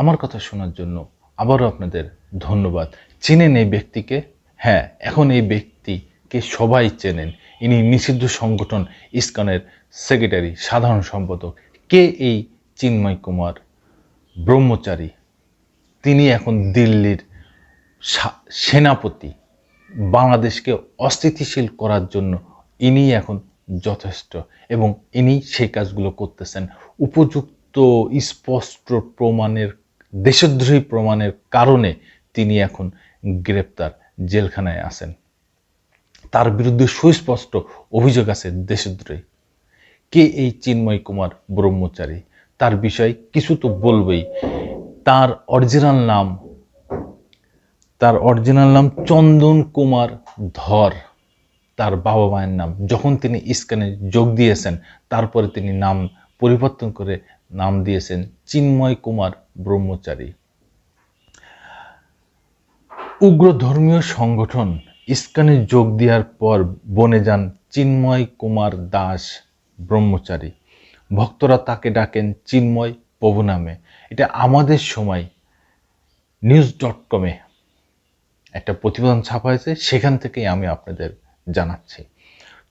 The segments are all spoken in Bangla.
আমার কথা শোনার জন্য আবারও আপনাদের ধন্যবাদ। চেনেন এই ব্যক্তিকে? হ্যাঁ এখন এই ব্যক্তিকে সবাই চেনেন। ইনি নিষিদ্ধ সংগঠন ইস্কনের সেক্রেটারি, সাধারণ সম্পাদক। কে এই চিন্ময় কুমার? ব্রহ্মচারী। তিনি এখন দিল্লির সেনাপতি। বাংলাদেশকে অস্থিতিশীল করার জন্য ইনি এখন যথেষ্ট এবং ইনি সেই কাজগুলো করতেছেন। উপযুক্ত, স্পষ্ট প্রমাণের দেশদ্রোহী প্রমাণের কারণে তিনি এখন গ্রেপ্তার, জেলখানায় আছেন। তার বিরুদ্ধে সুস্পষ্ট অভিযোগ আছে দেশদ্রোহী। কে এই চিন্ময় কুমার ব্রহ্মচারী? তার বিষয়ে কিছু তো বলবেই। তার অরিজিনাল নাম, তার অরিজিনাল নাম চন্দন কুমার ধর। তার বাবা মায়ের নাম। যখন তিনি ইস্কানে যোগ দিয়েছেন, তারপরে তিনি নাম পরিবর্তন করে নাম দিয়েছেন চিন্ময় কুমার ব্রহ্মচারী। উগ্র ধর্মীয় সংগঠন ইস্কানে যোগ দেওয়ার পর বনে যান চিন্ময় কুমার দাস ব্রহ্মচারী। ভক্তরা তাকে ডাকেন চিন্ময় প্রভু নামে। এটা আমাদের সময় নিউজ ডট কমে একটা প্রতিবেদন ছাপা হয়েছে, সেখান থেকেই আমি আপনাদের জানাচ্ছি।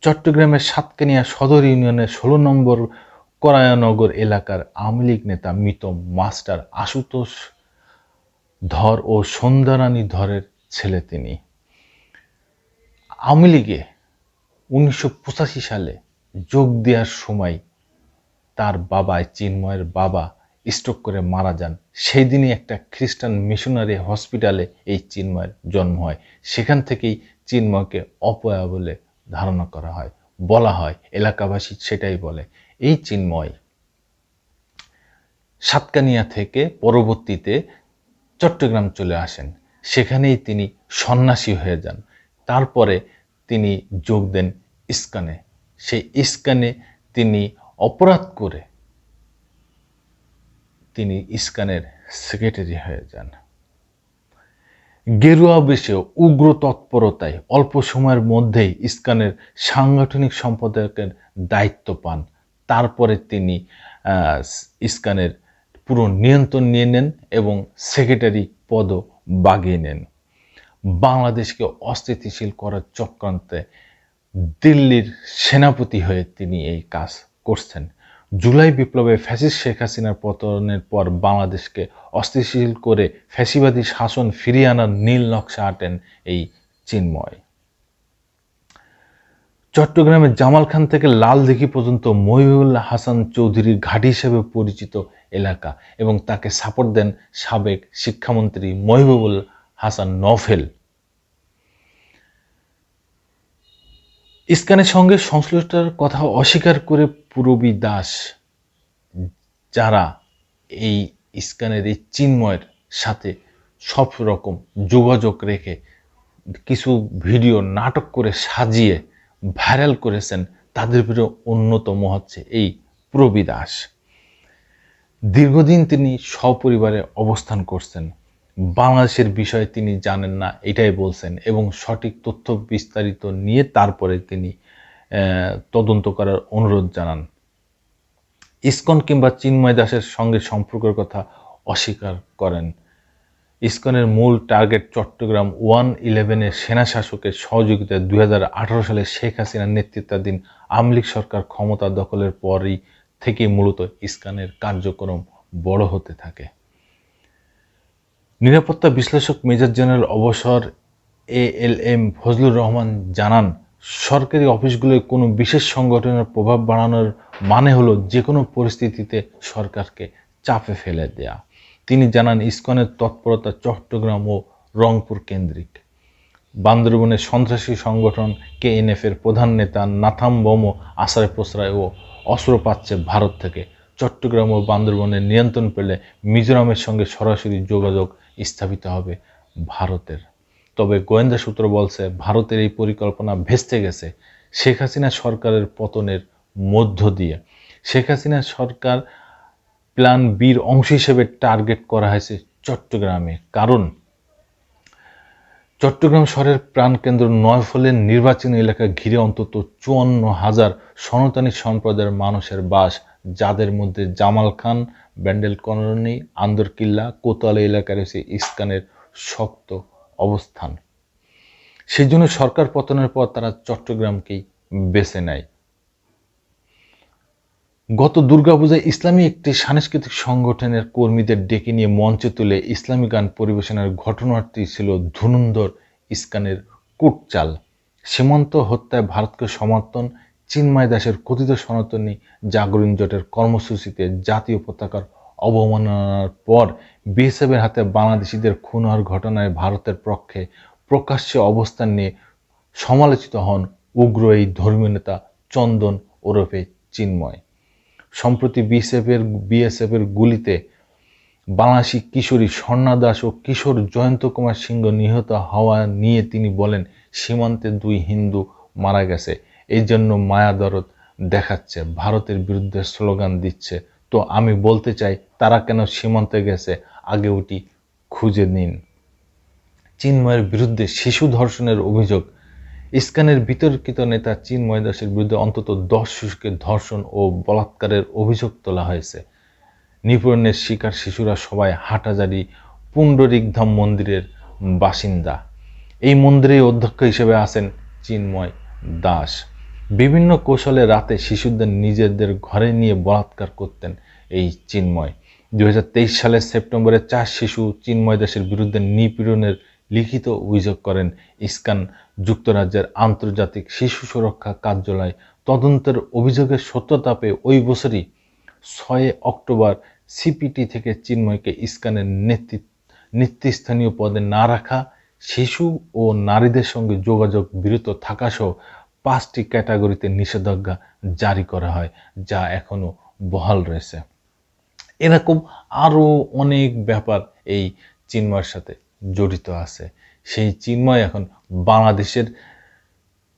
চট্টগ্রামের সাতকানিয়া সদর ইউনিয়নের ষোলো নম্বর করায়নগর এলাকার আওয়ামী লীগ নেতা মৃত মাস্টার আশুতোষ ধর ও সন্ধ্যারানী ধরের ছেলে তিনি। আওয়ামী লীগে উনিশশো পঁচাশি সালে যোগ দেওয়ার সময় তার বাবা চিন্ময়ের বাবা স্ট্রোক করে মারা যান। সেই দিনই একটা খ্রিস্টান মিশনারি হসপিটালে এই চিন্ময়ের জন্ম হয়। সেখান থেকেই চিন্ময়কে অপয়া বলে ধারণা করা হয়। বলা হয়, এলাকাবাসী সেটাই বলে। এই চিন্ময় সাতকানিয়া থেকে পরবর্তীতে চট্টগ্রাম চলে আসেন। সেখানেই তিনি সন্ন্যাসী হয়ে যান। তারপরে তিনি যোগ দেন ইস্কানে। সেই ইস্কানে তিনি অপরাধ করে তিনি ইস্কানের সেক্রেটারি হয়ে যান। গেরুয়া বেশে উগ্র তৎপরতায় অল্প সময়ের মধ্যেই ইস্কানের সাংগঠনিক সম্পাদকের দায়িত্ব পান। তারপরে তিনি ইস্কানের পুরো নিয়ন্ত্রণ নিয়ে নেন এবং সেক্রেটারি পদও বাগিয়ে নেন। বাংলাদেশকে অস্থিতিশীল করার চক্রান্তে দিল্লির সেনাপতি হয়ে তিনি এই কাজ করছেন। জুলাই বিপ্লবে ফ্যাসিস্ট শেখ হাসিনার পতনের পর বাংলাদেশকে অস্থিতিশীল করে ফ্যাসিবাদী শাসন ফিরিয়ে আনার নীল নকশা আঁটেন এই চিন্ময়। চট্টগ্রামের জামাল খান থেকে লালদিঘি পর্যন্ত মহিবুল হাসান চৌধুরীর ঘাঁটি হিসেবে পরিচিত এলাকা এবং তাকে সাপোর্ট দেন সাবেক শিক্ষামন্ত্রী মহিবুল হাসান নফেল ইস্কানের সঙ্গে সংশ্লিষ্টতার কথা অস্বীকার করে পুরবী দাস, যারা এই ইস্কানের এই চিন্ময়ের সাথে সব রকম যোগাযোগ রেখে কিছু ভিডিও, নাটক করে সাজিয়ে ভাইরাল করেছেন, তাদের ভিতরে অন্যতম হচ্ছে এই প্রবী দাস। দীর্ঘদিন তিনি সপরিবারে অবস্থান করছেন। বাংলাদেশের বিষয়ে তিনি জানেন না, এটাই বলছেন এবং সঠিক তথ্য বিস্তারিত নিয়ে তারপরে তিনি তদন্ত করার অনুরোধ জানান। ইসকন কিংবা চিন্ময় দাসের সঙ্গে সম্পর্কের কথা অস্বীকার করেন। ইসকনের মূল টার্গেট চট্টগ্রাম ওয়ান ইলেভেনের সেনা শাসকের সহযোগিতায় দুই হাজার আঠারো সালে শেখ হাসিনার নেতৃত্বাধীন আওয়ামী লীগ সরকার ক্ষমতা দখলের পরই থেকে মূলত ইস্কানের কার্যক্রম বড় হতে থাকে। নিরাপত্তা বিশ্লেষক মেজর জেনারেল অবসর A L M Fazlur Rahman জানান, সরকারি অফিসগুলোয় কোনো বিশেষ সংগঠনের প্রভাব বাড়ানোর মানে হলো যে কোনো পরিস্থিতিতে সরকারকে চাপে ফেলে দেয়া। তিনি জানান, ইসকনের তৎপরতা চট্টগ্রাম ও রংপুর কেন্দ্রিক। বান্দরবনের সন্ত্রাসী সংগঠন কেএনএফ এর প্রধান নেতা নাথাম বোমো আশ্রয় প্রশ্রয় ও অস্ত্র পাচ্ছে ভারত থেকে। চট্টগ্রাম ও বান্দরবনের নিয়ন্ত্রণ পেলে মিজোরামের সঙ্গে সরাসরি যোগাযোগ স্থাপিত হবে ভারতের। তবে গোয়েন্দা সূত্র বলছে, ভারতের এই পরিকল্পনা ভেস্তে গেছে শেখ হাসিনা সরকারের পতনের মধ্য দিয়ে। শেখ হাসিনা সরকার প্ল্যান বির অংশ হিসেবে টার্গেট করা হয়েছে চট্টগ্রামে। কারণ চট্টগ্রাম শহরের প্রাণকেন্দ্র নয়ফলের নির্বাচনী এলাকা ঘিরে অন্তত চুয়ান্ন হাজার সনাতনী সম্প্রদায়ের মানুষের বাস, যাদের মধ্যে জামাল খান, ব্যান্ডেল কলোনি, আন্দরকিল্লা, কোতোয়ালি এলাকায় রয়েছে ইস্কানের শক্ত অবস্থান। সেই জন্য সরকার পতনের পর তারা চট্টগ্রামকেই বেছে নেয়। গত দুর্গাপূজায় ইসলামী একটি সাংস্কৃতিক সংগঠনের কর্মীদের ডেকে নিয়ে মঞ্চে তুলে ইসলামী গান পরিবেশনের ঘটনাটি ছিল ধুরন্ধর ইস্কানের কুটচাল। সীমান্ত হত্যায় ভারতকে সমর্থন চিন্ময় দাসের কথিত সনাতনী জাগরণ জোটের কর্মসূচিতে জাতীয় পতাকার অবমাননার পর বিএসএফের হাতে বাংলাদেশিদের খুন হওয়ার ঘটনায় ভারতের পক্ষে প্রকাশ্যে অবস্থান নিয়ে সমালোচিত হন উগ্র এই ধর্মীয় নেতা চন্দন ওরফে চিন্ময়। সম্প্রতি বিএসএফের বিএসএফের গুলিতে বাংলাদেশি কিশোরী স্বর্ণা দাস ও কিশোর জয়ন্ত কুমার সিংহ নিহত হওয়া নিয়ে তিনি বলেন, সীমান্তে দুই হিন্দু মারা গেছে। এই জন্য মায়া দরদ দেখাচ্ছে, ভারতের বিরুদ্ধে স্লোগান দিচ্ছে। তো আমি বলতে চাই, তারা কেন সীমান্তে গেছে? আগে ওটি খুঁজে নিন। চিন্ময়ের বিরুদ্ধে শিশু ধর্ষণের অভিযোগ ইস্কানের বিতর্কিত নেতা চিন্ময় দাসের বিরুদ্ধে অন্তত দশ শিশুকে ধর্ষণ ও বলাৎকারের অভিযোগ তোলা হয়েছে। নিপূরণের শিকার শিশুরা সবাই হাটাজারি পুণ্ডরিকধাম মন্দিরের বাসিন্দা। এই মন্দিরের অধ্যক্ষ হিসেবে আছেন চিন্ময় দাস বিভিন্ন কৌশলে রাতে শিশুদের নিজেদের ঘরে নিয়ে বলাৎকার করতেন এই চিন্ময় দুই হাজার তেইশ সালের সেপ্টেম্বরে চার শিশু চিন্ময় দাসের বিরুদ্ধে নিপীড়নের লিখিত অভিযোগ করেন। ইস্কান যুক্তরাজ্যের আন্তর্জাতিক শিশু সুরক্ষা কার্যালয় তদন্তের অভিযোগের সত্যতা পেয়ে ওই বছরই ছয় অক্টোবর সিপিটি থেকে চিন্ময়কে ইস্কানের নেতৃত্ব নেতৃস্থানীয় পদে না রাখা, শিশু ও নারীদের সঙ্গে যোগাযোগ বিরত থাকাসহ পাঁচটি ক্যাটাগরিতে নিষেধাজ্ঞা জারি করা হয়, যা এখনও বহাল রয়েছে। এরকম আরও অনেক ব্যাপার এই চিন্ময়ের সাথে। জড়িত আছে। সেই চিন্ময় এখন বাংলাদেশের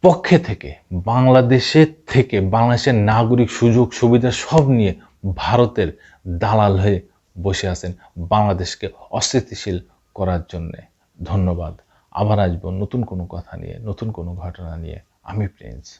পক্ষে থেকে, বাংলাদেশের থেকে, বাংলাদেশের নাগরিক সুযোগ সুবিধা সব নিয়ে ভারতের দালাল হয়ে বসে আছেন বাংলাদেশকে অস্থিতিশীল করার জন্যে। ধন্যবাদ। আবার আসব নতুন কোনো কথা নিয়ে, নতুন কোনো ঘটনা নিয়ে। আমি প্রিন্স।